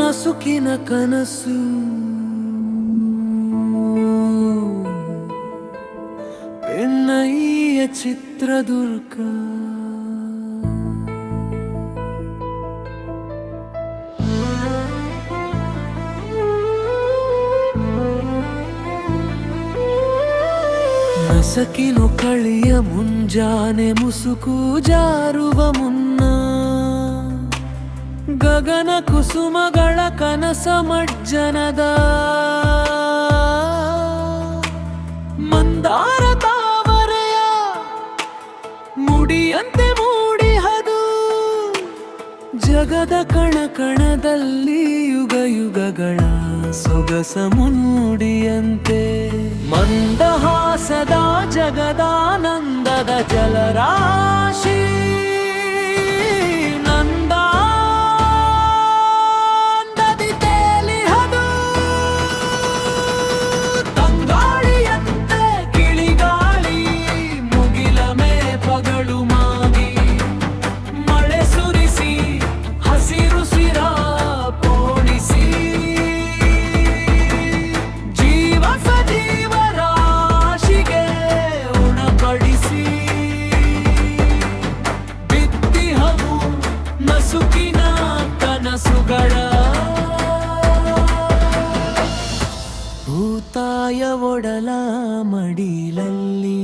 ನಸುಕಿನ ಕನಸು. ಬೆನ್ನಯ್ಯ ಚಿತ್ರದುರ್ಗ ನಸಕಿನು ಕಳಿಯ ಮುಂಜಾನೆ ಮುಸುಕು ಜಾರುವ ಮುನ್ನ. ಗಗನ ಕುಸುಮಗಳ ಕನಸ ಮಜ್ಜನದ. ಮಂದಾರ ತಾವರೆಯ ಮುಡಿಯಂತೆ ಮೂಡಿಹದು. ಜಗದ ಕಣ ಕಣದಲ್ಲಿ ಯುಗ ಯುಗಗಳ ಸೊಗಸ ಮುನ್ನುಡಿಯಂತೆ. ಮಂದಹಾಸದ ಜಗದಾನಂದದ ಜಲರಾಶಿ ನಸುಕಿನ ಕನಸುಗಳ. ಭೂತಾಯ ಒಡಲ ಮಡಿಲಲ್ಲಿ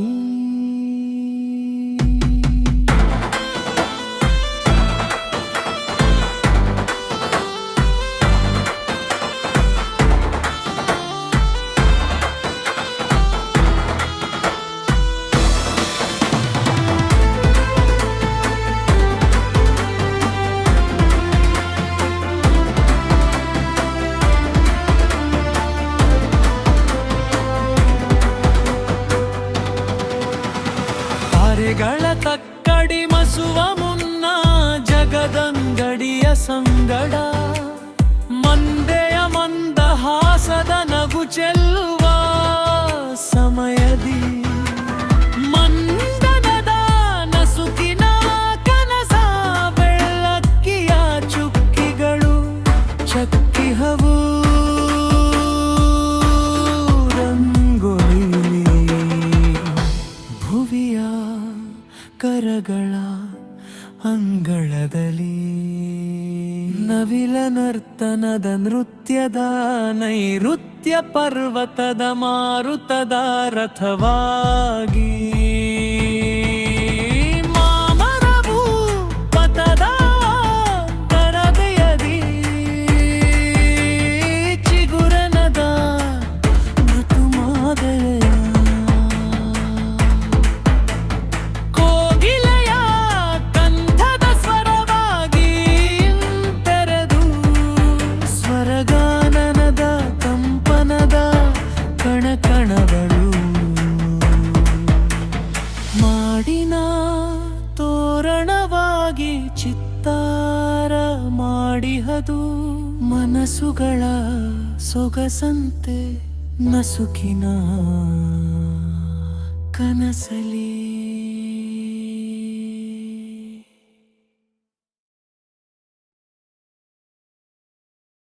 ಸಂಗಡ ಮಂದೆಯ ಮಂದಹಾಸದ ನಗು ಚೆಲ್ಲುವ ಅಂಗಳದಲ್ಲಿ. ನವಿಲ ನರ್ತನದ ನೃತ್ಯದ ನೈಋತ್ಯ ಪರ್ವತದ ಮಾರುತದ ರಥವಾಗಿ. ತೋರಣವಾಗಿ ಚಿತ್ತಾರ ಮಾಡಿಹದು. ಮನಸ್ಸುಗಳ ಸೊಗಸಂತೆ ನಸುಕಿನ ಕನಸಲಿ.